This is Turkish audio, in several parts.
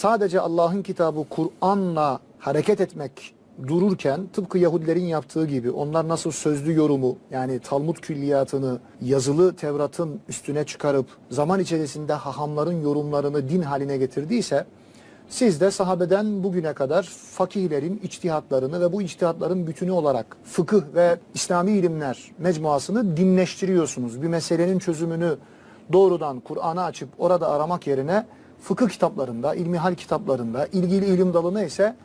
sadece Allah'ın kitabı Kur'an'la hareket etmek dururken tıpkı Yahudilerin yaptığı gibi onlar nasıl sözlü yorumu yani Talmud külliyatını yazılı Tevrat'ın üstüne çıkarıp zaman içerisinde hahamların yorumlarını din haline getirdiyse siz de sahabeden bugüne kadar fakihlerin içtihatlarını ve bu içtihatların bütünü olarak fıkıh ve İslami ilimler mecmuasını dinleştiriyorsunuz. Bir meselenin çözümünü doğrudan Kur'an'a açıp orada aramak yerine fıkıh kitaplarında, ilmihal kitaplarında, ilgili ilim dalı neyse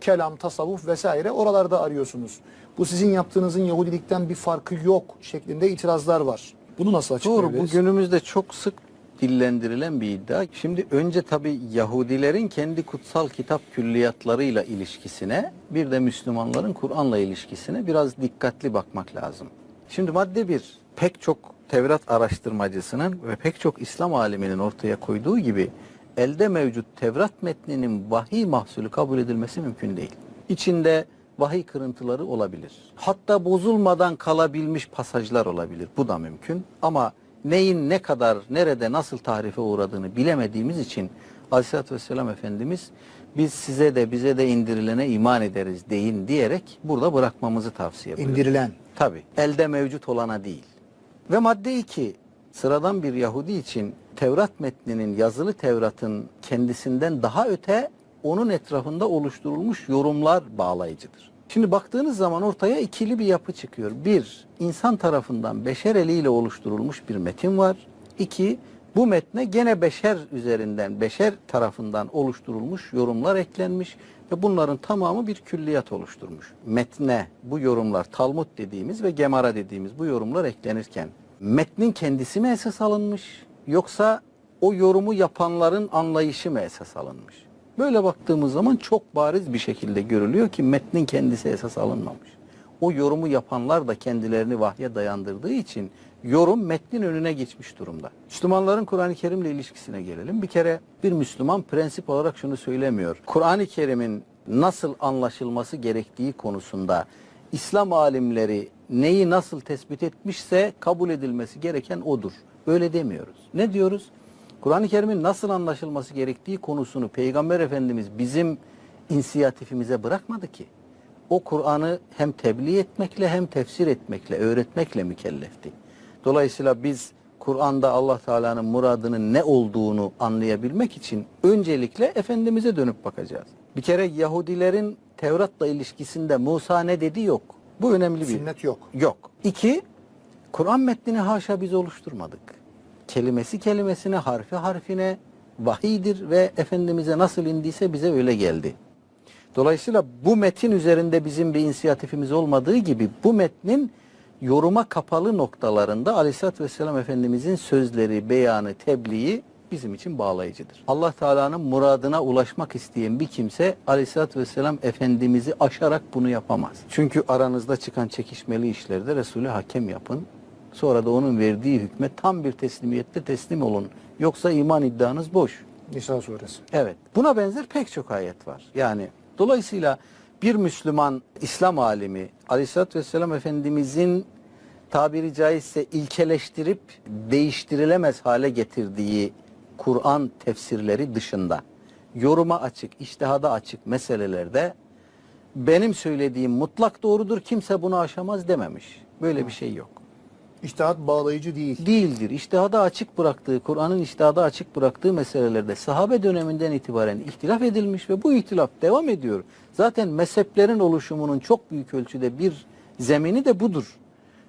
kelam, tasavvuf vesaire oralarda arıyorsunuz. Bu sizin yaptığınızın Yahudilikten bir farkı yok şeklinde itirazlar var. Bunu nasıl Doğru açıklayabiliriz? bu günümüzde çok sık dillendirilen bir iddia. Şimdi önce tabi Yahudilerin kendi kutsal kitap külliyatlarıyla ilişkisine bir de Müslümanların Kur'an'la ilişkisine biraz dikkatli bakmak lazım. Şimdi madde bir pek çok Tevrat araştırmacısının ve pek çok İslam aliminin ortaya koyduğu gibi elde mevcut Tevrat metninin vahiy mahsulü kabul edilmesi mümkün değil. İçinde vahiy kırıntıları olabilir. Hatta bozulmadan kalabilmiş pasajlar olabilir. Bu da mümkün. Ama neyin ne kadar, nerede, nasıl tahrife uğradığını bilemediğimiz için Aleyhisselatü Vesselam Efendimiz biz size de bize de indirilene iman ederiz deyin diyerek burada bırakmamızı tavsiye buyuruyor. İndirilen. Tabi elde mevcut olana değil. Ve madde 2 sıradan bir Yahudi için Tevrat metninin yazılı Tevrat'ın kendisinden daha öte onun etrafında oluşturulmuş yorumlar bağlayıcıdır. Şimdi baktığınız zaman ortaya ikili bir yapı çıkıyor. Bir, insan tarafından beşer eliyle oluşturulmuş bir metin var. İki, bu metne gene beşer üzerinden, beşer tarafından oluşturulmuş yorumlar eklenmiş ve bunların tamamı bir külliyat oluşturmuş. Metne bu yorumlar Talmud dediğimiz ve Gemara dediğimiz bu yorumlar eklenirken metnin kendisi mi esas alınmış yoksa o yorumu yapanların anlayışı mı esas alınmış? Böyle baktığımız zaman çok bariz bir şekilde görülüyor ki metnin kendisi esas alınmamış. O yorumu yapanlar da kendilerini vahye dayandırdığı için yorum metnin önüne geçmiş durumda. Müslümanların Kur'an-ı Kerim'le ilişkisine gelelim. Bir kere bir Müslüman prensip olarak şunu söylemiyor. Kur'an-ı Kerim'in nasıl anlaşılması gerektiği konusunda İslam alimleri neyi nasıl tespit etmişse kabul edilmesi gereken odur. Böyle demiyoruz. Ne diyoruz? Kur'an-ı Kerim'in nasıl anlaşılması gerektiği konusunu Peygamber Efendimiz bizim inisiyatifimize bırakmadı ki. O Kur'an'ı hem tebliğ etmekle hem tefsir etmekle, öğretmekle mükellefti. Dolayısıyla biz Kur'an'da Allah Teala'nın muradının ne olduğunu anlayabilmek için öncelikle Efendimiz'e dönüp bakacağız. Bir kere Yahudilerin Tevrat'la ilişkisinde Musa ne dedi yok. Bu önemli bir Sünnet yok. Yok. İki, Kur'an metnini haşa biz oluşturmadık. Kelimesi kelimesine, harfi harfine vahiydir ve Efendimiz'e nasıl indiyse bize öyle geldi. Dolayısıyla bu metin üzerinde bizim bir inisiyatifimiz olmadığı gibi bu metnin yoruma kapalı noktalarında Aleyhisselatü Vesselam Efendimizin sözleri, beyanı, tebliği bizim için bağlayıcıdır. Allah Teala'nın muradına ulaşmak isteyen bir kimse Aleyhisselatü Vesselam Efendimiz'i aşarak bunu yapamaz. Çünkü aranızda çıkan çekişmeli işlerde Resulü hakem yapın. Sonra da onun verdiği hükme tam bir teslimiyette teslim olun. Yoksa iman iddianız boş. Nisa suresi. Evet. Buna benzer pek çok ayet var. Yani dolayısıyla bir Müslüman İslam alimi Aleyhisselatü Vesselam Efendimizin tabiri caizse ilkeleştirip değiştirilemez hale getirdiği Kur'an tefsirleri dışında yoruma açık, iştihada açık meselelerde benim söylediğim mutlak doğrudur kimse bunu aşamaz dememiş. Böyle bir şey yok İçtihat bağlayıcı değil. değildir. İçtihada açık bıraktığı, Kur'an'ın içtihada açık bıraktığı meselelerde sahabe döneminden itibaren ihtilaf edilmiş ve bu ihtilaf devam ediyor. Zaten mezheplerin oluşumunun çok büyük ölçüde bir zemini de budur.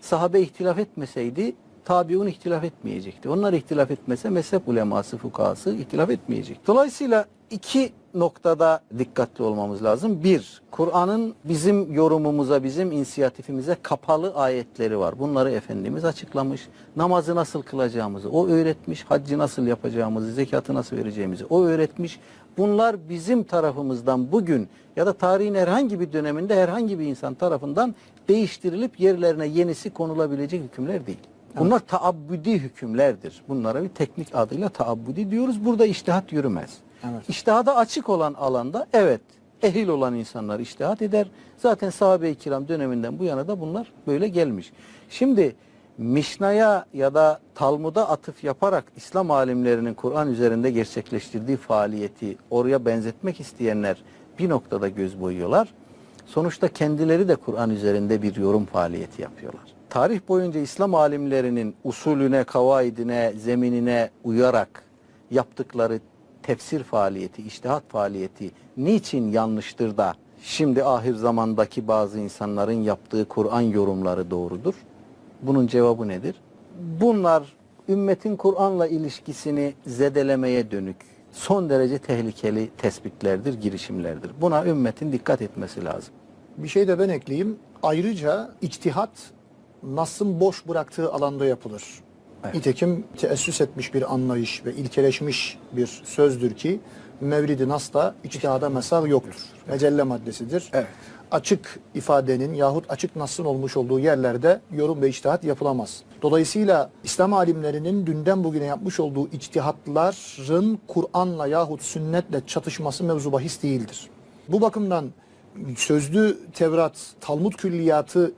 Sahabe ihtilaf etmeseydi tabiun ihtilaf etmeyecekti. Onlar ihtilaf etmese mezhep uleması, fukahası ihtilaf etmeyecek. Dolayısıyla iki noktada dikkatli olmamız lazım. Bir, Kur'an'ın bizim yorumumuza, bizim inisiyatifimize kapalı ayetleri var. Bunları Efendimiz açıklamış. Namazı nasıl kılacağımızı o öğretmiş. Haccı nasıl yapacağımızı, zekatı nasıl vereceğimizi o öğretmiş. Bunlar bizim tarafımızdan bugün ya da tarihin herhangi bir döneminde herhangi bir insan tarafından değiştirilip yerlerine yenisi konulabilecek hükümler değil. Bunlar taabbudi hükümlerdir. Bunlara bir teknik adıyla taabbudi diyoruz. Burada iştihat yürümez. Evet. İştihada açık olan alanda evet ehil olan insanlar iştihat eder. Zaten sahabe-i kiram döneminden bu yana da bunlar böyle gelmiş. Şimdi Mişna'ya ya da Talmud'a atıf yaparak İslam alimlerinin Kur'an üzerinde gerçekleştirdiği faaliyeti oraya benzetmek isteyenler bir noktada göz boyuyorlar. Sonuçta kendileri de Kur'an üzerinde bir yorum faaliyeti yapıyorlar. Tarih boyunca İslam alimlerinin usulüne, kavaidine, zeminine uyarak yaptıkları tefsir faaliyeti, iştihat faaliyeti niçin yanlıştır da şimdi ahir zamandaki bazı insanların yaptığı Kur'an yorumları doğrudur? Bunun cevabı nedir? Bunlar ümmetin Kur'an'la ilişkisini zedelemeye dönük son derece tehlikeli tespitlerdir, girişimlerdir. Buna ümmetin dikkat etmesi lazım. Bir şey de ben ekleyeyim. Ayrıca içtihat Nas'ın boş bıraktığı alanda yapılır. Evet. Nitekim teessüs etmiş bir anlayış ve ilkeleşmiş bir sözdür ki Mevridi Nas'ta içtihada mesar yoktur. Mecelle maddesidir. Evet. Açık ifadenin yahut açık Nas'ın olmuş olduğu yerlerde yorum ve içtihat yapılamaz. Dolayısıyla İslam alimlerinin dünden bugüne yapmış olduğu içtihatların Kur'an'la yahut sünnetle çatışması mevzu bahis değildir. Bu bakımdan sözlü Tevrat, Talmud külliyatı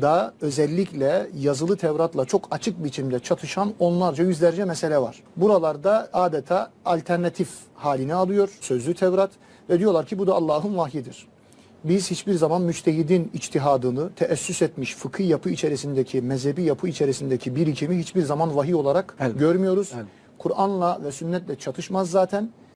da özellikle yazılı Tevrat'la çok açık biçimde çatışan onlarca yüzlerce mesele var. Buralarda adeta alternatif halini alıyor sözlü Tevrat ve diyorlar ki bu da Allah'ın vahyidir. Biz hiçbir zaman müçtehidin içtihadını teessüs etmiş fıkıh yapı içerisindeki, mezhebi yapı içerisindeki birikimi hiçbir zaman vahiy olarak Elbette. görmüyoruz. Kur'an'la ve sünnetle çatışmaz zaten.